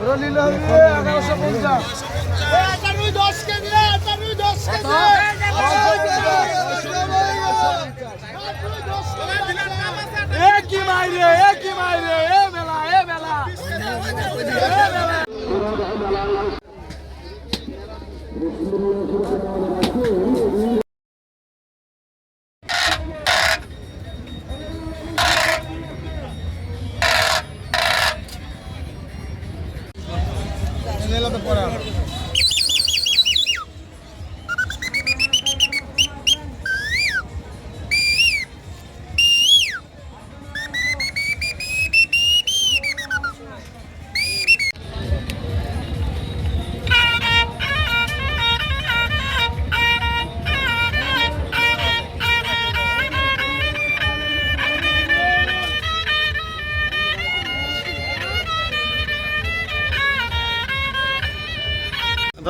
ওরা নিলে হবে এগারোশো পঞ্চাশ। কি মাইরে এ কি মাইরে এ মেলা। এ মেলা।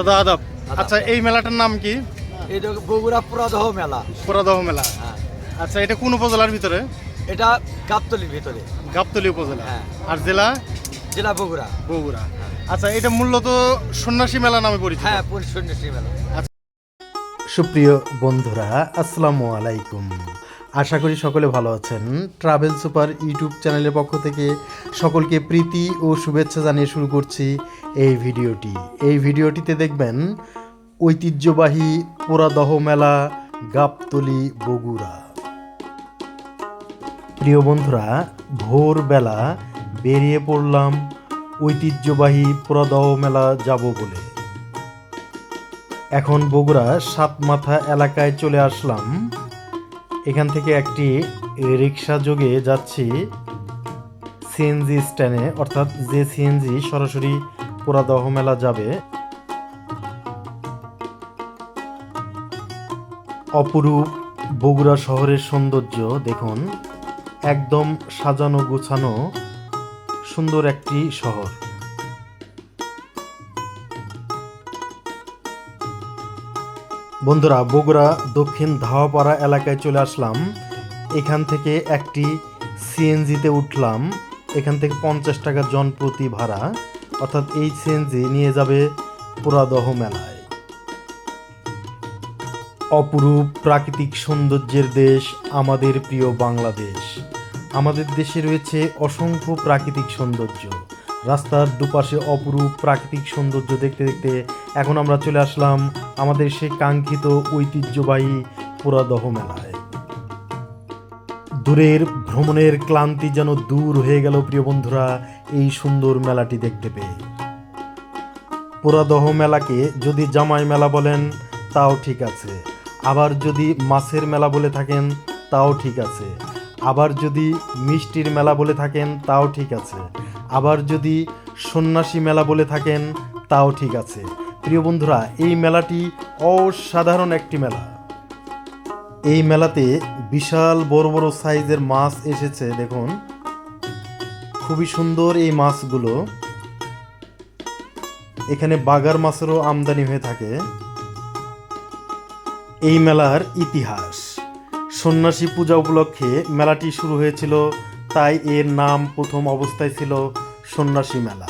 দাদা আদাব। আচ্ছা এই মেলাটার নাম কি? এটা বগুড়া পুরাদহ মেলা। পুরাদহ মেলা। হ্যাঁ। আচ্ছা এটা কোন উপজেলার ভিতরে? এটা গাবতলির ভিতরে। গাবতলী উপজেলা। হ্যাঁ। আর জেলা? জেলা বগুড়া। বগুড়া। আচ্ছা এটা মূলত সন্ন্যাসী মেলা নামে পরিচিত। হ্যাঁ পরিচ্ছন্নশ্রী মেলা। সুপ্রিয় বন্ধুরা আসসালামু আলাইকুম। আশা করি সকলে ভালো আছেন। ট্রাভেল সুপার ইউটিউব চ্যানেলের পক্ষ থেকে সকলকে প্রীতি ও শুভেচ্ছা জানিয়ে শুরু করছি এই ভিডিওটি। এই ভিডিওটিতে দেখবেন ঐতিহ্যবাহী পোড়াদহ মেলা গাবতলি বগুড়া। প্রিয় বন্ধুরা, ভোরবেলা বেরিয়ে পড়লাম ঐতিহ্যবাহী পোড়াদহ মেলা যাব বলে। এখন বগুড়া সাত মাথা এলাকায় চলে আসলাম এখান থেকে একটি রিক্সা যোগে যাচ্ছি সিএনজি স্ট্যান্ডে অর্থাৎ যে সিএনজি সরাসরি পোড়াদহ মেলা যাবে। অপরূপ বগুড়া শহরের সৌন্দর্য, দেখুন, একদম সাজানো গোছানো সুন্দর একটি শহর। বন্ধুরা, বগুড়া দক্ষিণ ধাওয়াপাড়া এলাকায় চলে আসলাম। এখান থেকে একটি সিএনজিতে উঠলাম। এখান থেকে পঞ্চাশ টাকা জন প্রতি ভাড়া। অর্থাৎ এই সিএনজি নিয়ে যাবে পুরাদহ মেলায়। অপরূপ প্রাকৃতিক সৌন্দর্যের দেশ আমাদের প্রিয় বাংলাদেশ। আমাদের দেশে রয়েছে অসংখ্য প্রাকৃতিক সৌন্দর্য। রাস্তার দুপাশে অপরূপ প্রাকৃতিক সৌন্দর্য দেখতে দেখতে এখন আমরা চলে আসলাম আমাদের সেই কাঙ্ক্ষিত ঐতিহ্যবাহী পুরাদহ মেলায়। দূরের ভ্রমণের ক্লান্তি যেন দূর হয়ে গেল প্রিয় বন্ধুরা, এই সুন্দর মেলাটি দেখতে পেয়ে। পুরাদহ মেলাকে যদি জামাই মেলা বলেন, তাও ঠিক আছে। আবার যদি মাছের মেলা বলে থাকেন, তাও ঠিক আছে। আবার যদি মিষ্টির মেলা বলে থাকেন, তাও ঠিক আছে। আবার যদি সন্ন্যাসী মেলা বলে থাকেন, তাও ঠিক আছে। প্রিয় বন্ধুরা, এই মেলাটি অসাধারণ একটি মেলা। এই মেলাতে বিশাল বড় বড় সাইজের মাছ এসেছে, দেখুন। খুবই সুন্দর এই মাছগুলো। এখানে বাগার মাছেরও আমদানি হয়ে থাকে। এই মেলার ইতিহাস। সন্ন্যাসী পূজা উপলক্ষে মেলাটি শুরু হয়েছিল, তাই এর নাম প্রথম অবস্থায় ছিল সন্ন্যাসী মেলা।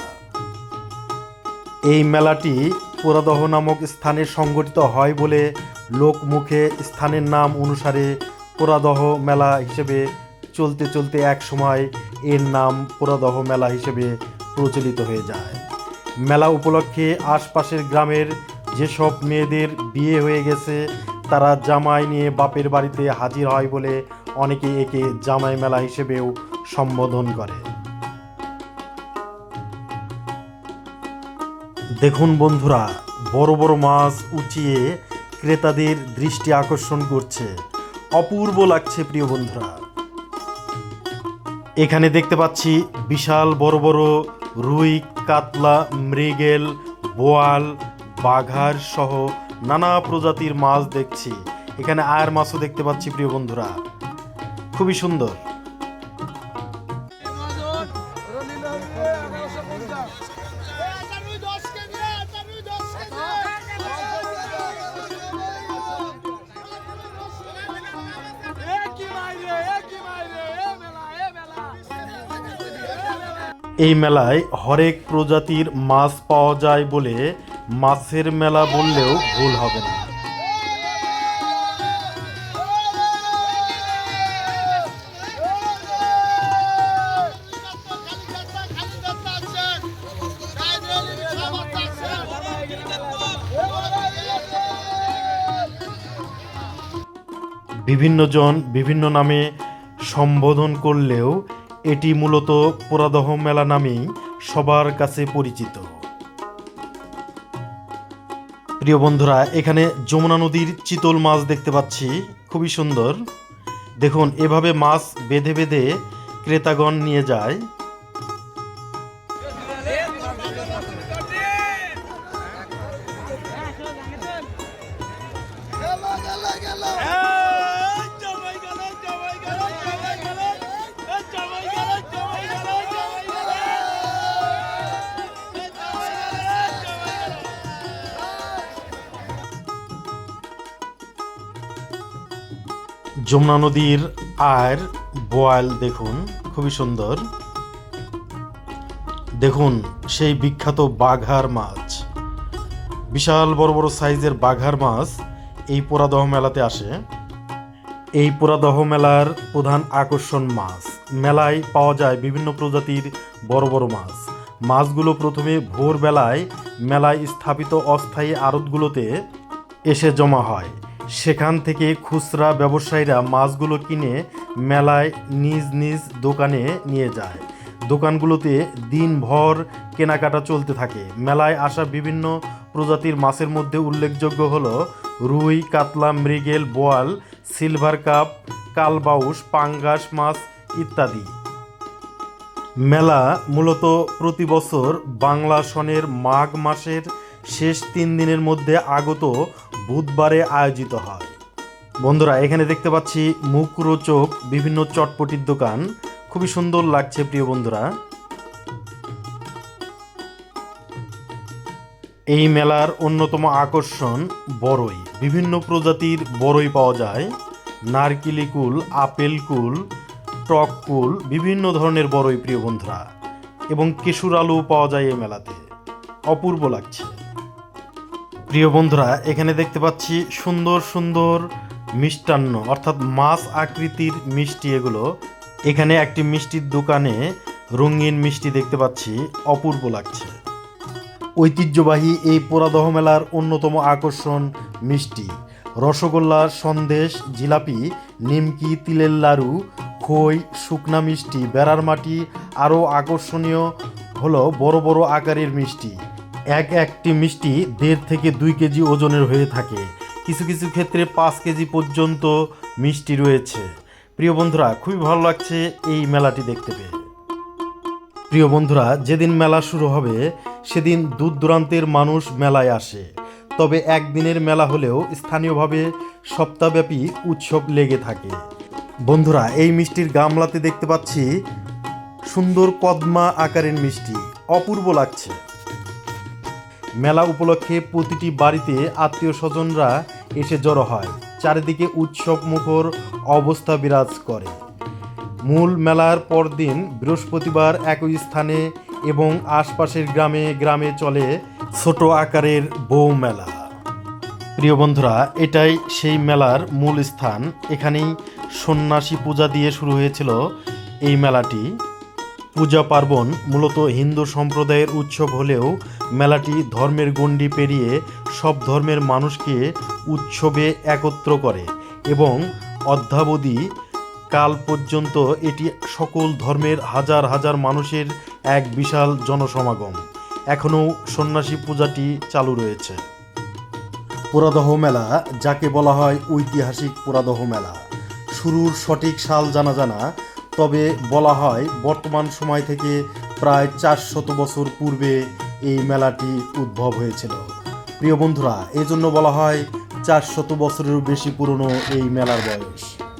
এই মেলাটি পোড়াদহ নামক স্থানে সংগঠিত হয় বলে লোকমুখে স্থানের নাম অনুসারে পোড়াদহ মেলা হিসেবে চলতে চলতে এক সময় এর নাম পোড়াদহ মেলা হিসেবে প্রচলিত হয়ে যায়। মেলা উপলক্ষে আশপাশের গ্রামের যেসব মেয়েদের বিয়ে হয়ে গেছে, তারা জামাই নিয়ে বাপের বাড়িতে হাজির হয় বলে অনেকে একে জামাই মেলা হিসেবেও সম্বোধন করে। দেখুন বন্ধুরা, বড় বড় মাছ উঁচিয়ে ক্রেতাদের দৃষ্টি আকর্ষণ করছে। অপূর্ব লাগছে প্রিয় বন্ধুরা। এখানে দেখতে পাচ্ছি বিশাল বড় বড় রুই, কাতলা, মৃগেল, বোয়াল, বাঘার সহ নানা প্রজাতির মাছ দেখছি। এখানে আয়ের মাছও দেখতে পাচ্ছি প্রিয় বন্ধুরা। খুবই সুন্দর। এই মেলায় হরেক প্রজাতির মাছ পাওয়া যায় বলে মাছের মেলা বললেও ভুল হবে না। বিভিন্নজন বিভিন্ন নামে সম্বোধন করলেও এটি মূলত পোড়াদহ মেলা নামেই সবার কাছে পরিচিত। প্রিয় বন্ধুরা, এখানে যমুনা নদীর চিতল মাছ দেখতে পাচ্ছি। খুবই সুন্দর। দেখুন, এভাবে মাছ বেঁধে বেঁধে ক্রেতাগণ নিয়ে যায়। জমাই যমুনা নদীর আর বোয়াল দেখুন, খুবই সুন্দর। দেখুন সেই বিখ্যাত বাঘার মাছ। বিশাল বড় বড় সাইজের বাঘার মাছ এই পোড়াদহ মেলাতে আসে। এই পোড়াদহ মেলার প্রধান আকর্ষণ মাছ। মেলায় পাওয়া যায় বিভিন্ন প্রজাতির বড় বড় মাছ। মাছগুলো প্রথমে ভোরবেলায় মেলায় স্থাপিত অস্থায়ী আড়তগুলোতে এসে জমা হয়। সেখান থেকে খুচরা ব্যবসায়ীরা মাছগুলো কিনে মেলায় নিজ নিজ দোকানে নিয়ে যায়। দোকানগুলোতে দিনভর কেনাকাটা চলতে থাকে। মেলায় আসা বিভিন্ন প্রজাতির মাছের মধ্যে উল্লেখযোগ্য হল রুই, কাতলা, মৃগেল, বোয়াল, সিলভার কাপ, কালবাউস, পাঙ্গাস মাছ ইত্যাদি। মেলা মূলত প্রতি বছর বাংলা সনের মাঘ মাসের শেষ তিন দিনের মধ্যে আগত বুধবারে আয়োজিত হয়। বন্ধুরা, এখানে দেখতে পাচ্ছি মুখরোচক বিভিন্ন চটপটির দোকান। খুবই সুন্দর লাগছে, প্রিয় বন্ধুরা। এই মেলার অন্যতম আকর্ষণ বড়ই বিভিন্ন প্রজাতির বড়ই পাওয়া যায়। নারকেলি কুল, আপেল কুল, টক কুল, বিভিন্ন ধরনের বড়ই প্রিয় বন্ধুরা। এবং কেশুর আলু পাওয়া যায় এই মেলাতে। অপূর্ব লাগছে। প্রিয় বন্ধুরা, এখানে দেখতে পাচ্ছি সুন্দর সুন্দর মিষ্টান্ন, অর্থাৎ মাছ আকৃতির মিষ্টি এগুলো। এখানে একটি মিষ্টির দোকানে রঙিন মিষ্টি দেখতে পাচ্ছি, অপূর্ব লাগছে। ঐতিহ্যবাহী এই পোড়াদহ মেলার অন্যতম আকর্ষণ মিষ্টি। রসগোল্লা সন্দেশ, জিলাপি, নিমকি, তিলের লাড়ু, খই, শুকনা মিষ্টি, বেড়ার মাটি আরও আকর্ষণীয় হলো বড় বড় আকারের মিষ্টি। এক একটি মিষ্টি দেড় থেকে দুই কেজি ওজনের হয়ে থাকে। কিছু কিছু ক্ষেত্রে পাঁচ কেজি পর্যন্ত মিষ্টি রয়েছে। প্রিয় বন্ধুরা, খুবই ভালো লাগছে এই মেলাটি দেখতে পেয়ে। প্রিয় বন্ধুরা, যেদিন মেলা শুরু হবে, সেদিন দূর দূরান্তের মানুষ মেলায় আসে। তবে একদিনের মেলা হলেও স্থানীয়ভাবে সপ্তাহব্যাপী উৎসব লেগে থাকে। বন্ধুরা, এই মিষ্টির গামলাতে দেখতে পাচ্ছি সুন্দর কদমা আকারের মিষ্টি। অপূর্ব লাগছে। মেলা উপলক্ষে প্রতিটি বাড়িতে আত্মীয় স্বজনরা এসে জড়ো হয়। চারিদিকে উৎসব মুখর অবস্থা বিরাজ করে। মূল মেলার পরদিন বৃহস্পতিবার একই স্থানে এবং আশপাশের গ্রামে গ্রামে চলে ছোট আকারের বউ মেলা। প্রিয় বন্ধুরা, এটাই সেই মেলার মূল স্থান। এখানেই সন্ন্যাসী পূজা দিয়ে শুরু হয়েছিল এই মেলাটি। পূজা পার্বণ মূলত হিন্দু সম্প্রদায়ের উৎসব হলেও মেলাটি ধর্মের গণ্ডি পেরিয়ে সব ধর্মের মানুষকে উৎসবে একত্র করে এবং অদ্যাবধি কাল পর্যন্ত এটি সকল ধর্মের হাজার হাজার মানুষের এক বিশাল জনসমাগম। এখনও সন্ন্যাসী পূজাটি চালু রয়েছে। পুরাদহ মেলা, যাকে বলা হয় ঐতিহাসিক পুরাদহ মেলা। শুরুর সঠিক সাল জানা জানা তবে বলা হয় বর্তমান সময় থেকে প্রায় চার শত বছর পূর্বে এই মেলাটি উদ্ভব হয়েছিল। প্রিয় বন্ধুরা, এজন্য জন্য বলা হয় চার শত বছরেরও বেশি পুরনো এই মেলার বয়স।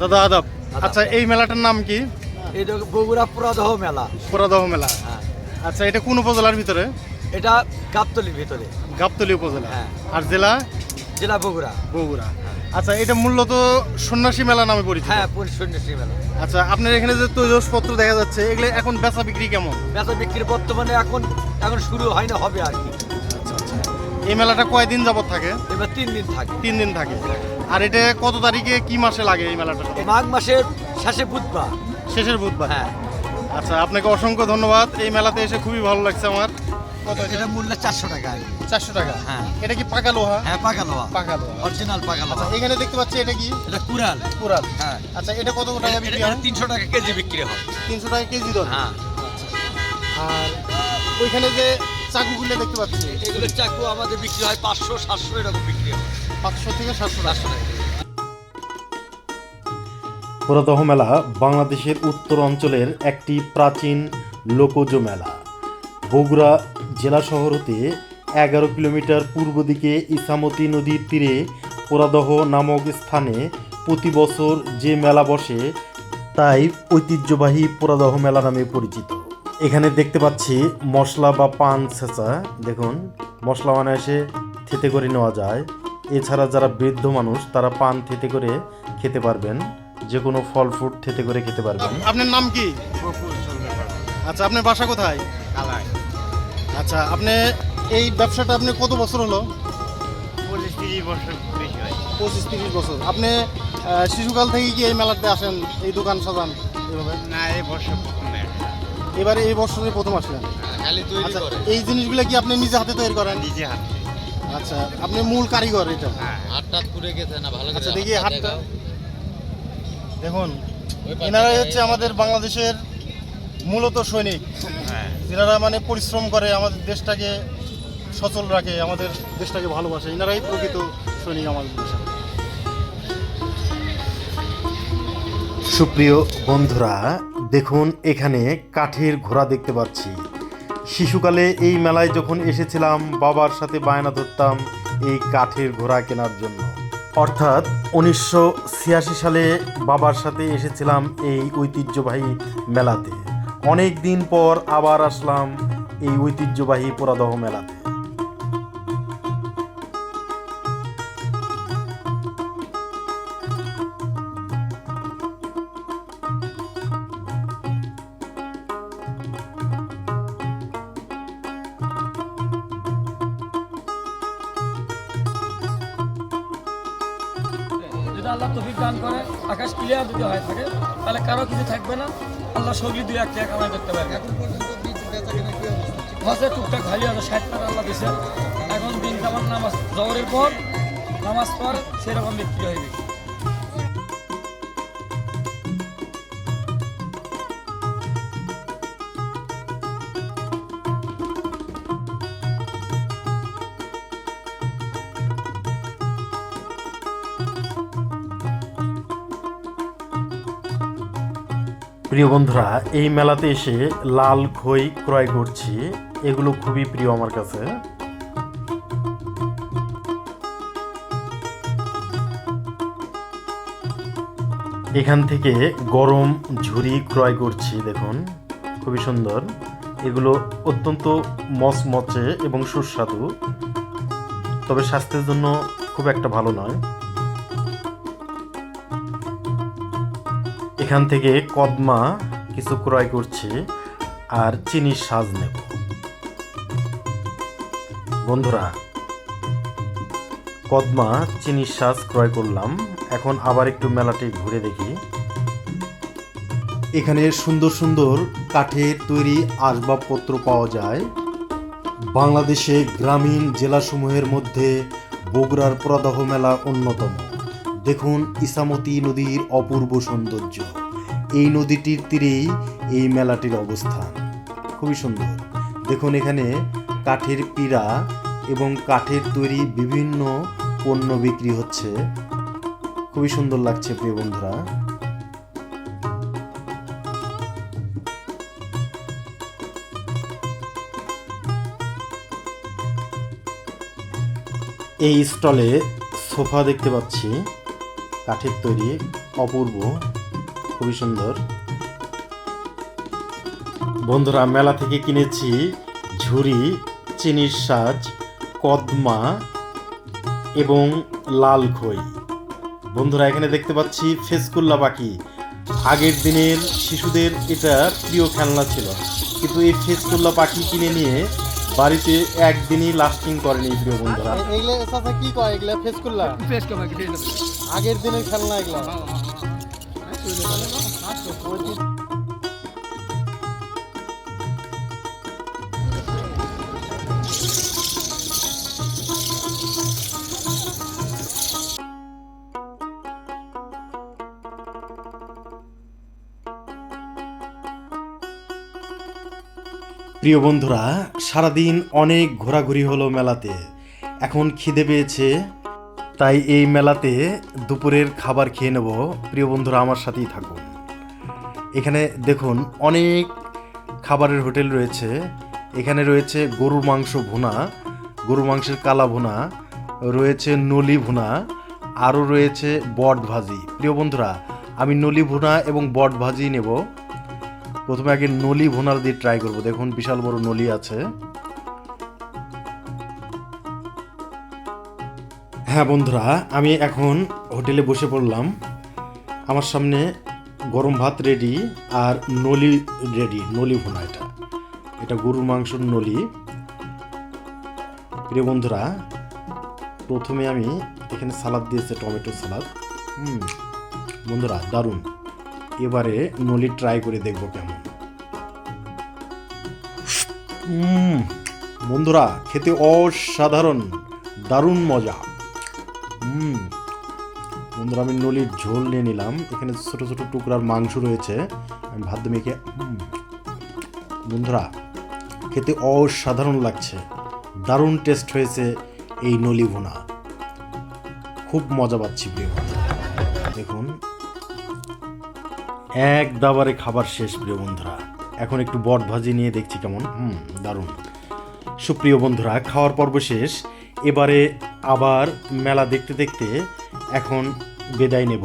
দাদা আদাব। আচ্ছা এই মেলাটার নাম কি? তো বগুড়া পুরাদহ মেলা। পুরাদহ মেলা। হ্যাঁ। আচ্ছা এটা কোন উপজেলার ভিতরে? এটা গাবতলির ভিতরে। গাবতলী উপজেলা। হ্যাঁ। আর জেলা? জেলা বগুড়া। বগুড়া। আচ্ছা এটা মূলত সন্ন্যাসী মেলা নামে পরিচিত? হ্যাঁ সন্ন্যাসী মেলা। আচ্ছা আপনার এখানে যে তৈজসপত্র দেখা যাচ্ছে এগুলো এখন বেচা বিক্রি কেমন? বেচা বিক্রি বর্তমানে এখন এখন শুরু হয় না হবে আর কি। এই মেলাটা কয়দিন যাবত থাকে? এবার তিন দিন থাকে। তিন দিন থাকে। আর এটা কত তারিখে কি মাসে লাগে এই মেলাটা? মাঘ মাসের শেষে বুধবার। শেষের বুধবার? হ্যাঁ। আচ্ছা আপনাকে অসংখ্য ধন্যবাদ। এই মেলাতে এসে খুবই ভালো লাগছে আমার। কত এটা? মূল্য চারশো টাকা। চারশো টাকা? হ্যাঁ। এটা কি পাকা লোহা? হ্যাঁ পাকা লোহা। পাকা লোহা। অরিজিনাল পাকা লোহা। আচ্ছা এখানে দেখতে পাচ্ছি এটা কি? এটা কুড়াল। পুরাল হ্যাঁ। আচ্ছা এটা কত টাকা বিক্রি হয়? তিনশো টাকা কেজি বিক্রি হয়। তিনশো টাকা কেজি দর হ্যাঁ। আর ওইখানে যে চাকুগুলো দেখতে পাচ্ছি। এগুলো চাকু আমাদের বিক্রি হয় পাঁচশো সাতশো এরকম বিক্রি হয়। পাঁচশো থেকে সাতশো টাকা। পুরাদহ মেলা বাংলাদেশের উত্তর অঞ্চলের একটি প্রাচীন লোকজ মেলা। বগুড়া জেলা শহর হতে এগারো কিলোমিটার পূর্ব দিকে ইসামতি নদীর তীরে পুরাদহ নামক স্থানে প্রতি বছর যে মেলা বসে তাই ঐতিহ্যবাহী পুরাদহ মেলা নামে পরিচিত। এখানে দেখতে পাচ্ছি মশলা বা পান ছেঁচা দেখুন মশলা মানে এসে থেতে করে নেওয়া যায়। এছাড়া যারা বৃদ্ধ মানুষ তারা পান থেতে করে খেতে পারবেন। যে কোনো ফল ফ্রুট থেতে করে খেতে পারবেন। আপনার নাম কি? আচ্ছা আপনার বাসা কোথায়? আচ্ছা আপনি এই ব্যবসাটা আপনি কত বছর হলো? পঁচিশ তিরিশ বছর পঁচিশ তিরিশ বছর। আপনি শিশুকাল থেকে কি এই মেলাতে আসেন এই দোকান সাজান? এইভাবে না এই বছর এবারে এই বছরে প্রথম আসলেন? খালি আচ্ছা এই জিনিসগুলো কি আপনি নিজে হাতে তৈরি করেন? নিজে হাতে। আচ্ছা আপনি মূল কারিগর এটা? হ্যাঁ হাতটা পুড়ে গেছে না ভালো আচ্ছা দেখি হাতটা দেখুন এনারাই হচ্ছে আমাদের বাংলাদেশের মূলত সৈনিক। হ্যাঁ। এনারা মানে পরিশ্রম করে আমাদের দেশটাকে সচল রাখে আমাদের দেশটাকে ভালোবাসে। এনারাই প্রকৃত সৈনিক আমাদের দেশের সুপ্রিয় বন্ধুরা দেখুন, এখানে কাঠের ঘোড়া দেখতে পাচ্ছি। শিশুকালে এই মেলায় যখন এসেছিলাম, বাবার সাথে বায়না ধরতাম এই কাঠের ঘোড়া কেনার জন্য। অর্থাৎ উনিশশো ছিয়াশি সালে বাবার সাথে এসেছিলাম এই ঐতিহ্যবাহী মেলাতে। অনেক দিন পর আবার আসলাম এই ঐতিহ্যবাহী পুরাদহ মেলাতে। যদি আল্লাহ তফিক দান করে, আকাশ ক্লিয়ার যদি হয়ে থাকে, তাহলে কারও কিছু থাকবে না। আল্লাহ সগলি দুই এক টাকা কামাই করতে পারবে। হসে টুকটাক খালি আছে ষাট টাকা আল্লাহ দিছে এখন দিন কামান নামাজ জবরের পর, নামাজ পর সেরকম বিক্রি হয়ে গেছে। প্রিয় বন্ধুরা, এই মেলাতে এসে লাল খই ক্রয় করছি। এগুলো খুবই প্রিয় আমার কাছে। এখান থেকে গরম ঝুরি ক্রয় করছি, দেখুন। খুবই সুন্দর। এগুলো অত্যন্ত মচমচে এবং সুস্বাদু। তবে স্বাস্থ্যের জন্য খুব একটা ভালো নয়। এখান থেকে কদমা কিছু ক্রয় করছি আর চিনির সাজ নেব। বন্ধুরা, কদমা চিনির সাজ ক্রয় করলাম। এখন আবার একটু মেলাটি ঘুরে দেখি। এখানে সুন্দর সুন্দর কাঠের তৈরি আসবাবপত্র পাওয়া যায়। বাংলাদেশে গ্রামীণ জেলাসমূহের মধ্যে বগুড়ার প্রদাহ মেলা অন্যতম। দেখুন ইসামতি নদীর অপূর্ব সৌন্দর্য। এই নদীটির তীরেই এই মেলাটির অবস্থান। খুবই সুন্দর। দেখুন এখানে কাঠের পীড়া এবং কাঠের তৈরি বিভিন্ন পণ্য বিক্রি হচ্ছে। খুবই সুন্দর লাগছে প্রিয় বন্ধুরা। এই স্টলে সোফা দেখতে পাচ্ছি। কাঠের তৈরি অপূর্ব খুবই সুন্দর। বন্ধুরা মেলা থেকে কিনেছি ঝুড়ি চিনির সাজ কদমা এবং লাল খই। বন্ধুরা এখানে দেখতে পাচ্ছি ফেসকুল্লা পাখি। আগের দিনের শিশুদের এটা প্রিয় খেলনা ছিল। কিন্তু এই ফেসকুল্লা পাখি কিনে নিয়ে বাড়িতে একদিনই লাস্টিং করেনি প্রিয় বন্ধুরা। কি কয়? এগুলা ফেসকুল্লা? আগের দিনের খেলনা এগুলা। প্রিয় বন্ধুরা সারাদিন অনেক ঘোরাঘুরি হলো মেলাতে। এখন খিদে পেয়েছে তাই এই মেলাতে দুপুরের খাবার খেয়ে নেব। প্রিয় বন্ধুরা, আমার সাথেই থাকুন। এখানে দেখুন, অনেক খাবারের হোটেল রয়েছে। এখানে রয়েছে গরুর মাংস ভুনা, গরুর মাংসের কালা ভুনা, রয়েছে নলি ভুনা, আরও রয়েছে বট ভাজি। প্রিয় বন্ধুরা, আমি নলি ভুনা এবং বট ভাজি নেব। প্রথমে আগে নলি ভুনার দিয়ে ট্রাই করব। দেখুন, বিশাল বড় নলি আছে। হ্যাঁ বন্ধুরা, আমি এখন হোটেলে বসে পড়লাম। আমার সামনে গরম ভাত রেডি আর নলি রেডি নলি ভুনা এটা। এটা গরুর মাংসর নলি। প্রিয় বন্ধুরা, প্রথমে আমি এখানে সালাদ দিয়েছে, টমেটো সালাদ। হুম, বন্ধুরা, দারুণ। এবারে নলি ট্রাই করে দেখব কেমন। বন্ধুরা, খেতে অসাধারণ, দারুণ মজা। হুম। বন্ধুরা, আমি নলির ঝোল নিয়ে নিলাম। এখানে ছোট ছোট টুকরার মাংস রয়েছে। আমি ভাত মেখে বন্ধুরা, খেতে অসাধারণ লাগছে। দারুণ টেস্ট হয়েছে এই নলি ভুনা। খুব মজা পাচ্ছি, প্রিয় বন্ধুরা। দেখুন। এক দাবারে খাবার শেষ, প্রিয় বন্ধুরা। এখন একটু বট ভাজি নিয়ে দেখছি কেমন। হুম, দারুণ। সুপ্রিয় বন্ধুরা, খাওয়ার পর্ব শেষ। এবারে আবার মেলা দেখতে দেখতে এখন বিদায় নেব।